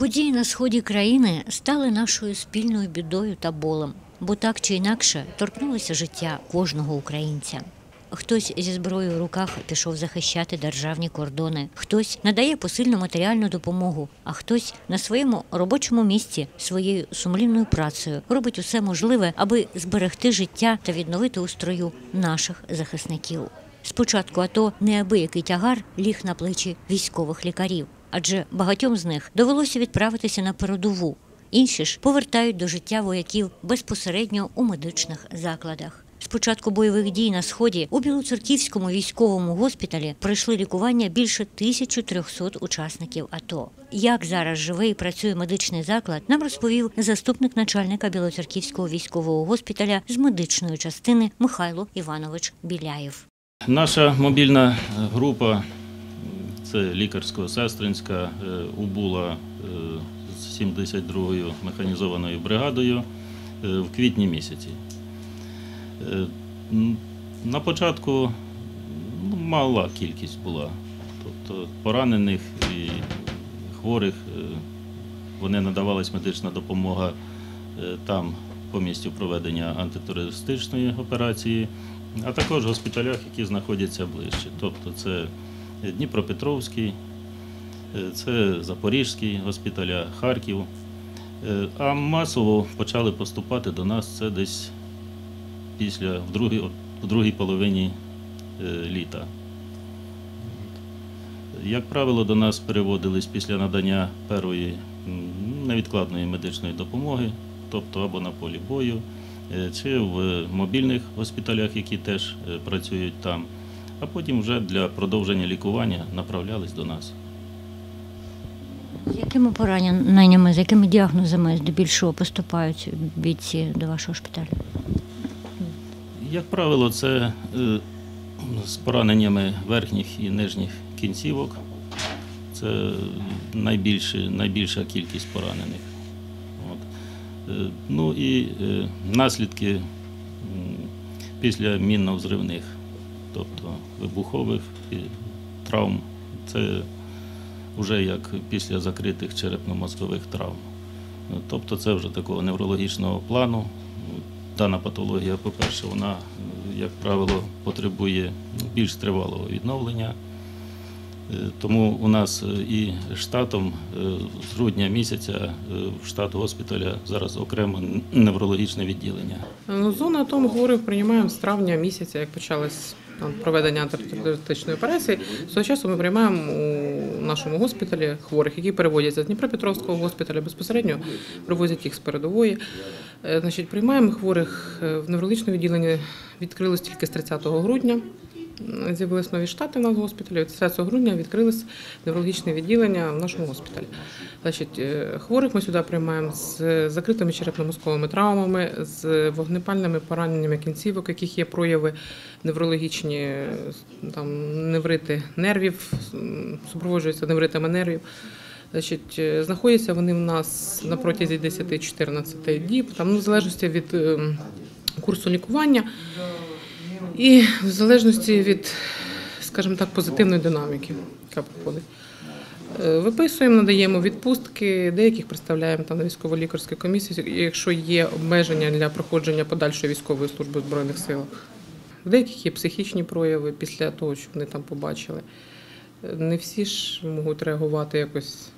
Події на сході країни стали нашою спільною бідою та болем, бо так чи інакше торкнулося життя кожного українця. Хтось зі зброєю в руках пішов захищати державні кордони, хтось надає посильну матеріальну допомогу, а хтось на своєму робочому місці своєю сумлінною працею робить усе можливе, аби зберегти життя та відновити устрою наших захисників. Спочатку АТО неабиякий тягар ліг на плечі військових лікарів, адже багатьом з них довелося відправитися на передову. Інші ж повертають до життя вояків безпосередньо у медичних закладах. З початку бойових дій на сході у Білоцерківському військовому госпіталі пройшли лікування більше 1300 учасників АТО. Як зараз живе і працює медичний заклад, нам розповів заступник начальника Білоцерківського військового госпіталя з медичної частини Михайло Іванович Біляєв. Наша мобільна група це лікарсько-сестринська е, убула е, з 72-ю механізованою бригадою е, в квітні місяці. На початку ну, мала кількість була. Тобто поранених і хворих вони надавалась медична допомога там по місцю проведення антитерористичної операції, а також в госпіталях, які знаходяться ближче. Тобто це Дніпропетровський, е, це Запорізький госпіталя, Харків. Е, А масово почали поступати до нас це десь після в другій, в другій половині е, літа. Як правило, до нас переводились після надання першої невідкладної медичної допомоги, тобто або на полі бою, е, чи в мобільних госпіталях, які теж е, працюють там, а потім вже для продовження лікування направлялись до нас. З якими пораненнями, з якими діагнозами здебільшого поступають бійці до вашого шпиталю? Як правило, це е, з пораненнями верхніх і нижніх кінцівок. Це найбільше, найбільша кількість поранених. От. Е, Ну і е, наслідки після мінно-взривних, тобто вибухових травм. Це вже як після закритих черепно-мозкових травм. Тобто це вже такого неврологічного плану. Дана патологія, по-перше, вона, як правило, потребує більш тривалого відновлення. Е, Тому у нас е, і штатом е, з грудня місяця в штат госпіталя зараз окремо неврологічне відділення. Ну, зону АТО ми хворих приймаємо з травня місяця, як почалось там, проведення антитерористичної операції. Того часу ми приймаємо у нашому госпіталі хворих, які переводяться з Дніпропетровського госпіталя, безпосередньо привозять їх з передової. Е, Значить, приймаємо хворих е, в неврологічне відділення відкрилось тільки з 30 грудня. З'явились нові штати в нас в госпіталі. Від 30 грудня відкрилось неврологічне відділення в нашому госпіталі. Значить, е, хворих ми сюди приймаємо з закритими черепно-мозковими травмами, з вогнепальними пораненнями кінцівок, яких є прояви неврологічні, е, там неврити нервів, супроводжуються невритами нервів. Значить, е, знаходяться вони в нас на протязі 10-14 діб, там, ну, в залежності від е, курсу лікування і в залежності від, скажімо так, позитивної динаміки, яка проходить. Е, Виписуємо, надаємо відпустки, деяких представляємо там на військово-лікарській комісії, якщо є обмеження для проходження подальшої військової служби в Збройних силах. В деяких є психічні прояви після того, що вони там побачили. Не всі ж можуть реагувати якось.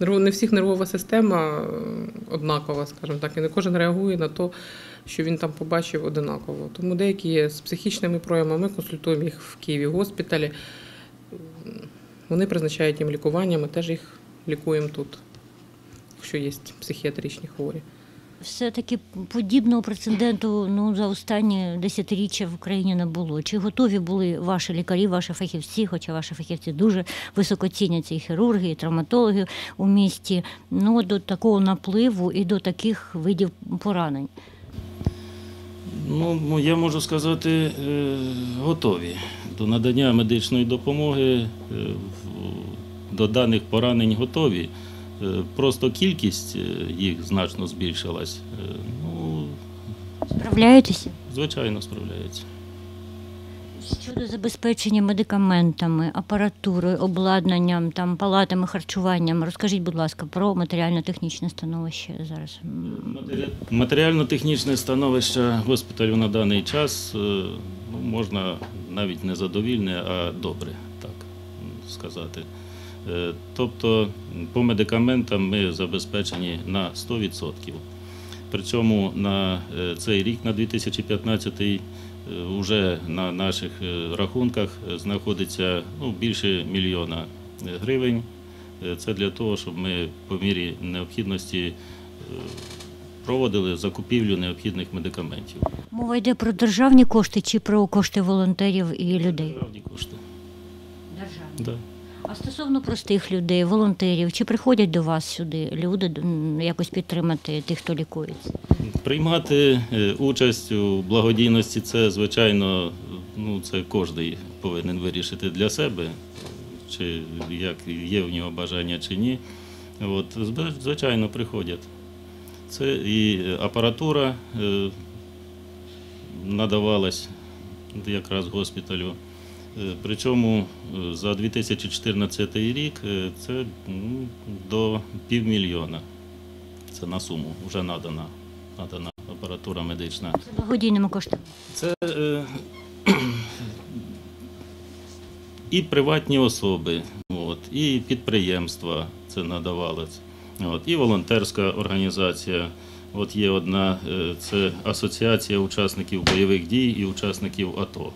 Не всіх нервова система е, однакова, скажімо так, і не кожен реагує на те, що він там побачив одинаково. Тому деякі з психічними проявами, ми консультуємо їх в Києві в госпіталі. Вони призначають їм лікування, ми теж їх лікуємо тут, якщо є психіатричні хворі. Все-таки подібного прецеденту ну, за останні десятиріччя в Україні не було. Чи готові були ваші лікарі, ваші фахівці, хоча ваші фахівці дуже високо ціняться і хірурги, і травматологи у місті, ну, до такого напливу і до таких видів поранень? Ну, я можу сказати, е, готові до надання медичної допомоги, е, до даних поранень готові. Е, Просто кількість їх значно збільшилась. Ну, Справляєтеся? звичайно, справляються. Щодо забезпечення медикаментами, апаратурою, обладнанням, там палатами, харчуванням, розкажіть, будь ласка, про матеріально-технічне становище зараз. Матеріально-технічне становище госпіталю на даний час е, ну, можна навіть не задовільне, а добре, так сказати. Е, Тобто по медикаментам ми забезпечені на 100%. Причому на е, цей рік, на 2015 е, вже на наших е, рахунках е, знаходиться ну, більше мільйона е, гривень. Е, Це для того, щоб ми по мірі необхідності е, проводили закупівлю необхідних медикаментів. Мова йде про державні кошти чи про кошти волонтерів і людей? Державні кошти. Державні. Да. А стосовно простих людей, волонтерів, чи приходять до вас сюди люди якось підтримати тих, хто лікується? Приймати е, участь у благодійності це, звичайно, ну, це кожен повинен вирішити для себе, чи як є в нього бажання чи ні. От, звичайно, приходять. Це і апаратура е, надавалась якраз госпіталю. Е, Причому е, за 2014 рік е, це ну, до півмільйона. Це на суму вже надана, надана апаратура медична. Це благодійними коштами. Це е, і приватні особи, от, і підприємства це надавалось, от, і волонтерська організація. От є одна, це Асоціація учасників бойових дій і учасників АТО.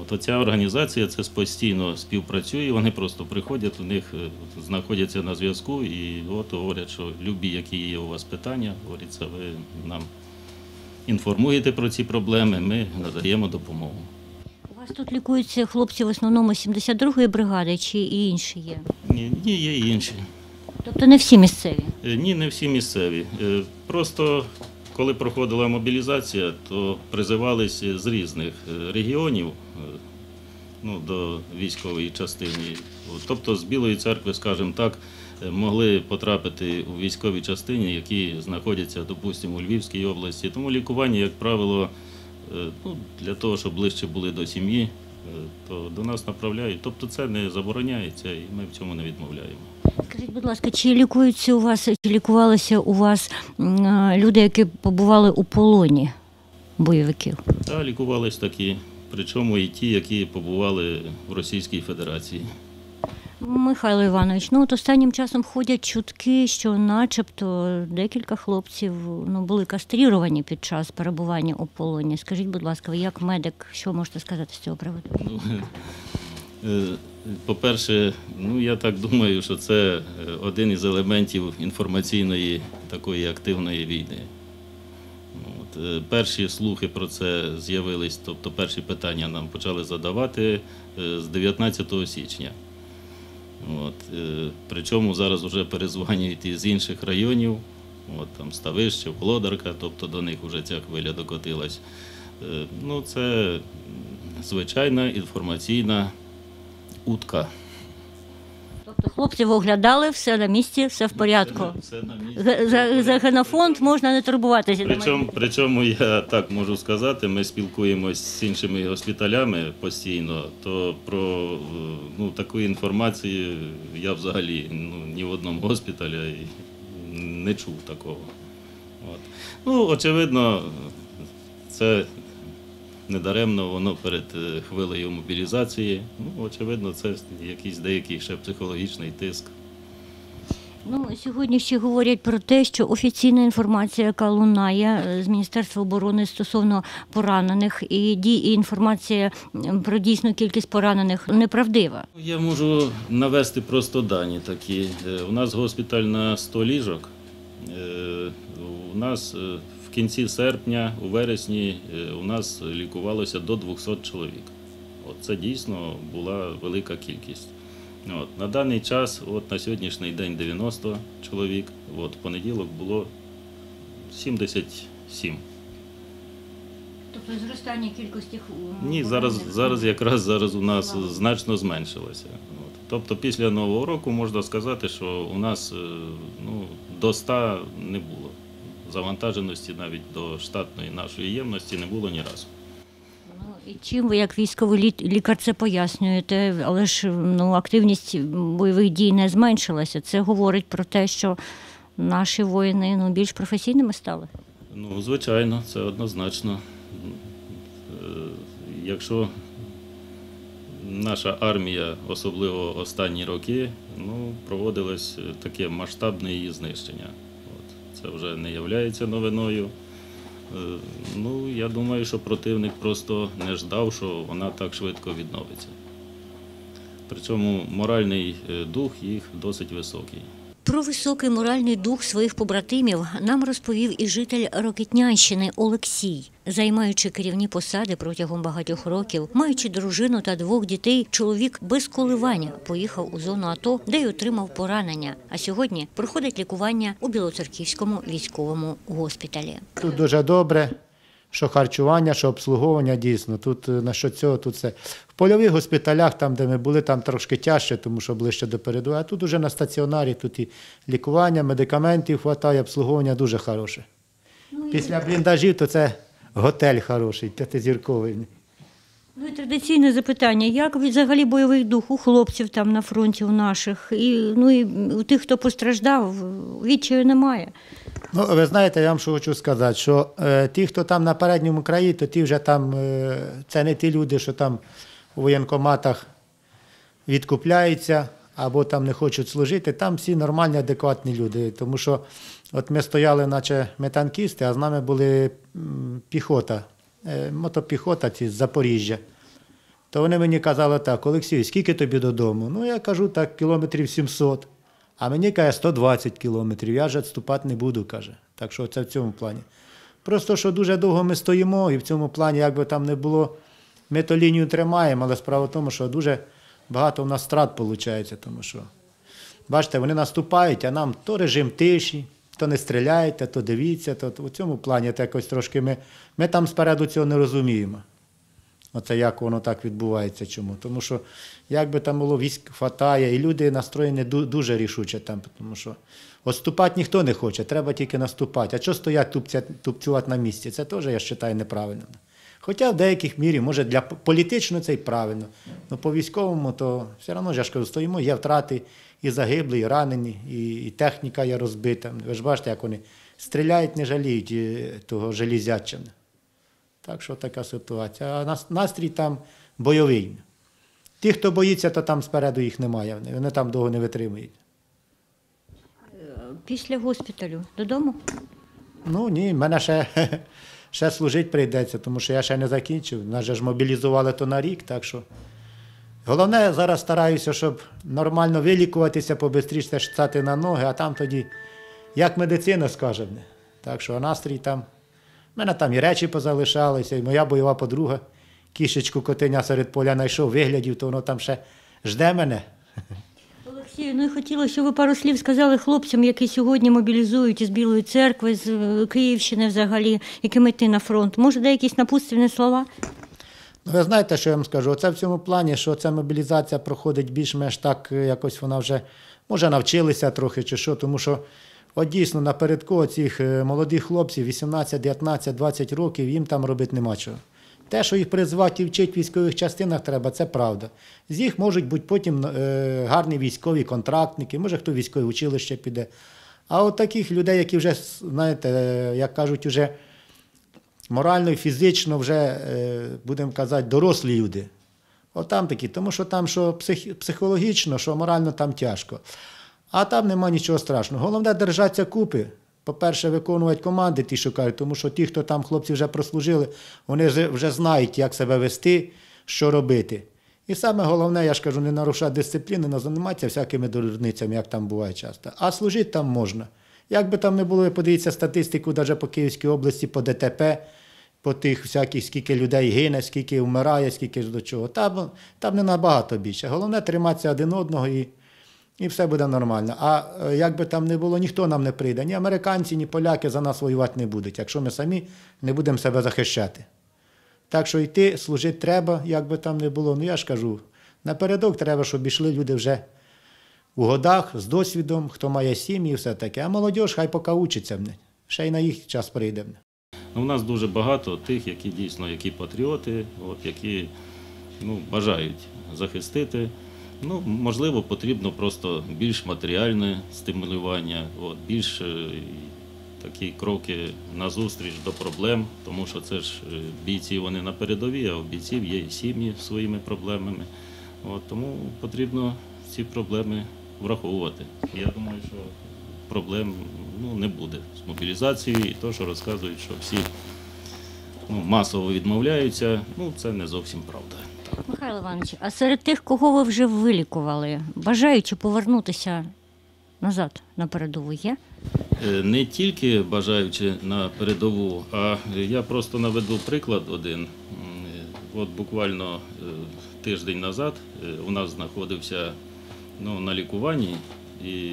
От оця організація це постійно співпрацює, вони просто приходять, у них е, знаходяться на зв'язку і от говорять, що любі, які є у вас питання, говориться, ви нам інформуєте про ці проблеми, ми надаємо допомогу. У вас тут лікуються хлопці в основному 72-ї бригади чи і інші є? Ні, ні, є і інші. Тобто не всі місцеві. Е, Ні, не всі місцеві. Е, Просто коли проходила мобілізація, то призивалися з різних регіонів ну, до військової частини. Тобто з Білої церкви, скажімо так, е, могли потрапити у військові частини, які знаходяться, допустимо, у Львівській області. Тому лікування, як правило, е, ну, для того, щоб ближче були до сім'ї, е, то до нас направляють. Тобто це не забороняється і ми в цьому не відмовляємо. Скажіть, будь ласка, чи лікуються у вас, чи лікувалися у вас е, люди, які побували у полоні бойовиків? Та лікувались такі, причому і ті, які побували в Російській Федерації. Михайло Іванович, ну от останнім часом ходять чутки, що начебто декілька хлопців ну, були кастріровані під час перебування у полоні. Скажіть, будь ласка, ви як медик, що можете сказати з цього приводу? Ну, е, по-перше, ну я так думаю, що це е, один із елементів інформаційної такої активної війни. От, е, перші слухи про це з'явились, тобто перші питання нам почали задавати е, з 19 січня. От, е, причому зараз вже перезванюють із інших районів, от, там Ставище, Володарка, тобто до них вже ця хвиля докотилась. Ну, це звичайна інформаційна утка. Хлопців оглядали, все на місці, все в порядку. Все на місці. За, за, генофонд можна не турбуватися. Причому, причому я так можу сказати, ми спілкуємось з іншими госпіталялями постійно, то про е, ну, таку інформацію я взагалі ну, ні в одному госпіталі не чув такого. От. Ну, очевидно, це недаремно воно перед е, хвилею мобілізації. Ну, очевидно, це якийсь деякий ще психологічний тиск. Ну, сьогодні ще говорять про те, що офіційна інформація, яка лунає е, з Міністерства оборони стосовно поранених, і ді і інформація про дійсну кількість поранених неправдива. Я можу навести просто дані такі. Е, У нас госпіталь на 100 ліжок. У нас в кінці серпня, у вересні, е, у нас лікувалося до 200 чоловік. От це дійсно була велика кількість. От, на даний час, от на сьогоднішній день 90 чоловік, от понеділок було 77. Тобто зростання кількості Ні, зараз, зараз якраз зараз у нас значно зменшилося. От. Тобто після Нового року можна сказати, що у нас е, ну, до 100 не було. Завантаженості навіть до штатної нашої ємності не було ні разу. Ну, І чим ви, як військовий лікар, це пояснюєте? Але ж ну, активність бойових дій не зменшилася. Це говорить про те, що наші воїни ну, більш професійними стали. Ну, звичайно, це однозначно. Е, Якщо наша армія, особливо останні роки, ну, проводилось таке масштабне її знищення. Це вже не є новиною. Е, Ну, я думаю, що противник просто не ждав, що вона так швидко відновиться. Причому моральний е, дух їх досить високий. Про високий моральний дух своїх побратимів нам розповів і житель Рокетнянщини Олексій. Займаючи керівні посади протягом багатьох років, маючи дружину та двох дітей, чоловік без коливання поїхав у зону АТО, де й отримав поранення. А сьогодні проходить лікування у Білоцерківському військовому госпіталі. Тут дуже добре, що харчування, що обслуговування дійсно. Тут е, на що цього, тут все. В польових госпіталях, там, де ми були, там трошки тяжче, тому що ближче до передової. А тут уже на стаціонарі, тут і лікування, медикаментів вистачає, обслуговування дуже хороше. Після бліндажів, то це готель хороший, п'ятизірковий. Ну і традиційне запитання: як взагалі бойовий дух у хлопців там на фронті у наших, і ну і у тих, хто постраждав, відчаю немає. Ну, ви знаєте, я вам що хочу сказати, що е, ті, хто там на передньому краї, то ті вже там, е, це не ті люди, що там у воєнкоматах відкупляються або там не хочуть служити. Там всі нормальні, адекватні люди. Тому що от ми стояли, наче ми танкісти, а з нами були піхота, е, мотопіхота ці з Запоріжжя. То вони мені казали так, Олексій, скільки тобі додому? Ну, я кажу, так, кілометрів 700. А мені каже 120 кілометрів, я ж відступати не буду, каже. Так що це в цьому плані. Просто що дуже довго ми стоїмо, і в цьому плані, як би там не було, ми то лінію тримаємо, але справа в тому, що дуже багато в нас страт виходить, тому що, бачите, вони наступають, а нам то режим тиші, то не стріляйте, то дивіться, то, в цьому плані то якось трошки ми, ми там спереду цього не розуміємо. Оце як воно так відбувається. Чому? Тому що як би там було, військ хватає, і люди настроєні ду- дуже рішуче там, тому що відступати ніхто не хоче, треба тільки наступати. А що стоять тупцювати на місці? Це теж, я вважаю, неправильно. Хоча в деяких мірі, може, для політично це й правильно. Ну по військовому, то все одно я ж кажу, стоїмо, є втрати і загиблі, і ранені, і, техніка є розбита. Ви ж бачите, як вони стріляють, не жаліють того железячина. Так що така ситуація. А настрій там бойовий. Ті, хто боїться, то там спереду їх немає. Вони, там довго не витримують. Після госпіталю додому. Ну ні, мене ще, ще служити прийдеться, тому що я ще не закінчив. Нас же ж мобілізували то на рік, так що. Головне, зараз стараюся, щоб нормально вилікуватися, побистріше стати на ноги, а там тоді, як медицина скаже. Так що настрій там. У мене там і речі позалишалися, і моя бойова подруга кішечку котеня серед поля знайшов, виглядів, то воно там ще жде мене. Олексію, ну і хотілося, щоб ви пару слів сказали хлопцям, які сьогодні мобілізують із Білої церкви, з е, Київщини взагалі, яким йти на фронт. Може, де якісь напутствівні слова? Ну, ви знаєте, що я вам скажу? Оце в цьому плані, що ця мобілізація проходить більш-менш так, е, якось вона вже, може, навчилися трохи чи що, тому що от дійсно напередку цих е, молодих хлопців 18, 19, 20 років, їм там робити нема чого. Те, що їх призвати і вчити в військових частинах треба, це правда. З їх можуть бути потім е, гарні військові контрактники, може хто військове училище піде. А от таких людей, які вже, знаєте, е, як кажуть, вже морально і фізично вже, будемо казати, дорослі люди. От там такі, тому що там що псих, психологічно, що морально там тяжко. А там нема нічого страшного. Головне держатися купи. По-перше, виконувати команди ті, що кажуть, тому що ті, хто там хлопці вже прослужили, вони вже, знають, як себе вести, що робити. І саме головне, я ж кажу, не нарушати дисципліну, не займатися всякими дурницями, як там буває часто. А служити там можна. Як би там не було, подивіться статистику навіть по Київській області, по ДТП, по тих всяких, скільки людей гине, скільки вмирає, скільки ж до чого. Там, там не набагато більше. Головне триматися один одного і, і все буде нормально. А е, як би там не було, ніхто нам не прийде. Ні американці, ні поляки за нас воювати не будуть, якщо ми самі не будемо себе захищати. Так що йти, служити треба, як би там не було. Ну я ж кажу, напередок треба, щоб йшли люди вже у годах з досвідом, хто має сім'ї, і все таке. А молодь хай поки учиться. Ще й на їх час прийде. Ну, у нас дуже багато тих, які дійсно які патріоти, от, які ну, бажають захистити. Ну, можливо, потрібно просто більш матеріальне стимулювання, от, більш е, такі кроки назустріч до проблем, тому що це ж е, бійці вони на передовій, а у бійців є і сім'ї своїми проблемами. От, тому потрібно ці проблеми враховувати. Я думаю, що проблем ну, не буде з мобілізацією і то, що розказують, що всі ну, масово відмовляються, ну це не зовсім правда. Михайло Іванович, а серед тих, кого ви вже вилікували, бажаючи повернутися назад на передову, є? Е, Не тільки бажаючи на передову, а я просто наведу приклад один. От буквально е, тиждень назад е, у нас знаходився ну, на лікуванні, і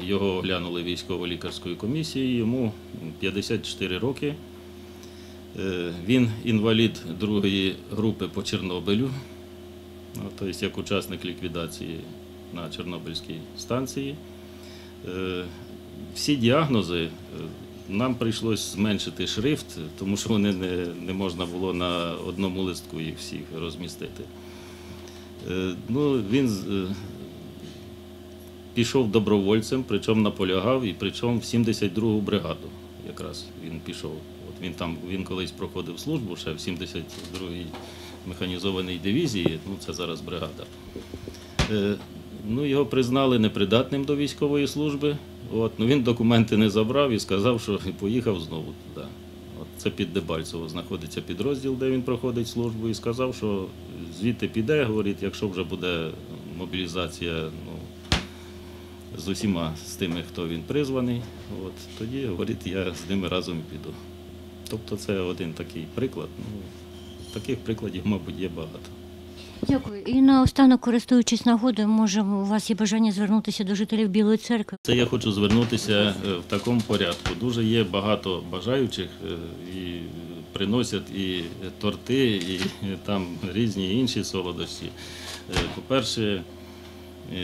його оглянули військово-лікарською комісією. Йому 54 роки. Е, Він інвалід другої групи по Чорнобилю, тобто як учасник ліквідації на Чорнобильській станції. Е, Всі діагнози е, нам прийшлось зменшити шрифт, тому що вони не, не можна було на одному листку їх всіх розмістити. Ну, він пішов добровольцем, причому наполягав, і причому в 72-гу бригаду якраз він пішов. Він там він колись проходив службу ще в 72-й механізованій дивізії, ну це зараз бригада. Е, Ну, його признали непридатним до військової служби. От, ну, він документи не забрав і сказав, що поїхав знову туди. От, це під Дебальцево знаходиться підрозділ, де він проходить службу, і сказав, що звідти піде, говорить, якщо вже буде мобілізація ну, з усіма з тими, хто він призваний, от, тоді, говорить, я з ними разом піду. Тобто це один такий приклад. Ну, таких прикладів, мабуть, є багато. Дякую. І наостанок, користуючись нагодою, може, у вас є бажання звернутися до жителів Білої церкви. Це я хочу звернутися е, в такому порядку. Дуже є багато бажаючих е, і приносять і торти, і там різні інші солодощі. Е, По-перше,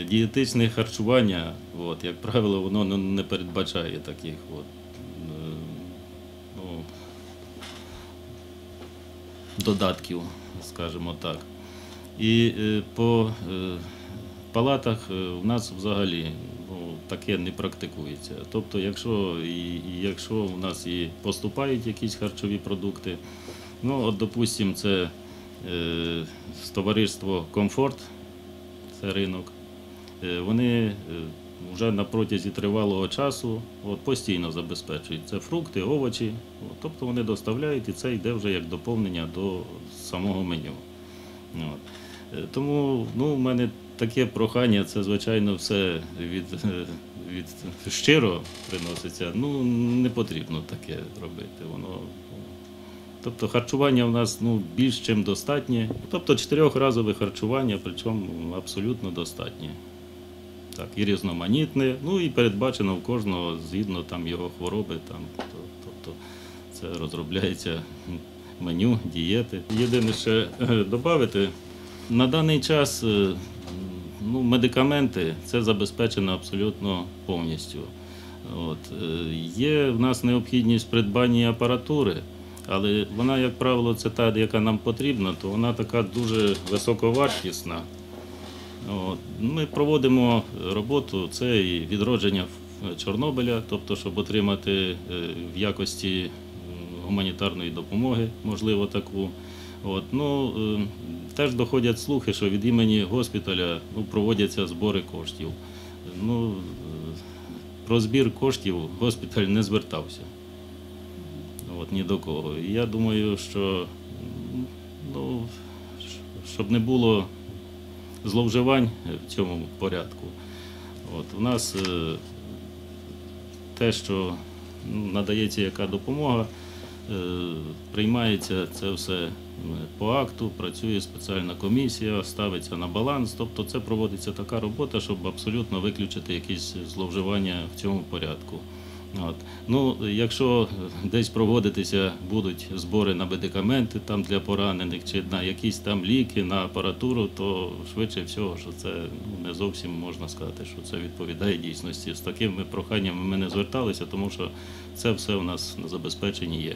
дієтичне харчування, от, як правило, воно не передбачає таких. От, е, ну, додатків, скажімо так. І е, по е, палатах е, у нас взагалі ну, таке не практикується. Тобто, якщо, якщо у нас і поступають якісь харчові продукти, ну, от, допустимо, це товариство Комфорт, це ринок, вони вже на протязі тривалого часу от, постійно забезпечують. Це фрукти, овочі, от, тобто вони доставляють і це йде вже як доповнення до самого меню. От. Е, Тому ну, в мене таке прохання, це звичайно все від, е, від щиро приноситься. Ну, не потрібно таке робити. Воно, тобто харчування в нас ну, більш ніж достатнє. Тобто чотирьохразове харчування, причому абсолютно достатнє. Так, і різноманітне, ну і передбачено в кожного згідно там його хвороби. Там, то- тобто це розробляється меню, дієти. Єдине ще додати, на даний час е, ну, медикаменти це забезпечено абсолютно повністю. От. е, Є в нас необхідність в придбанні апаратури, але вона, як правило, це та, яка нам потрібна, то вона така дуже високовартісна. Ми проводимо роботу, це і відродження Чорнобиля, тобто, щоб отримати е, в якості гуманітарної допомоги, можливо, таку. От. Ну, е, теж доходять слухи, що від імені госпіталя ну, проводяться збори коштів. Ну, е, про збір коштів госпіталь не звертався. От, ні до кого. Я думаю, що ну, щоб не було зловживань в цьому порядку. От, у нас е, те, що ну, надається яка допомога, е, приймається це все е, по акту, працює спеціальна комісія, ставиться на баланс. Тобто це проводиться така робота, щоб абсолютно виключити якісь зловживання в цьому порядку. От. Ну, якщо десь проводитися будуть збори на медикаменти там для поранених чи на якісь там ліки, на апаратуру, то швидше всього, що це ну, не зовсім можна сказати, що це відповідає дійсності. З такими проханнями ми не зверталися, тому що це все у нас на забезпеченні є.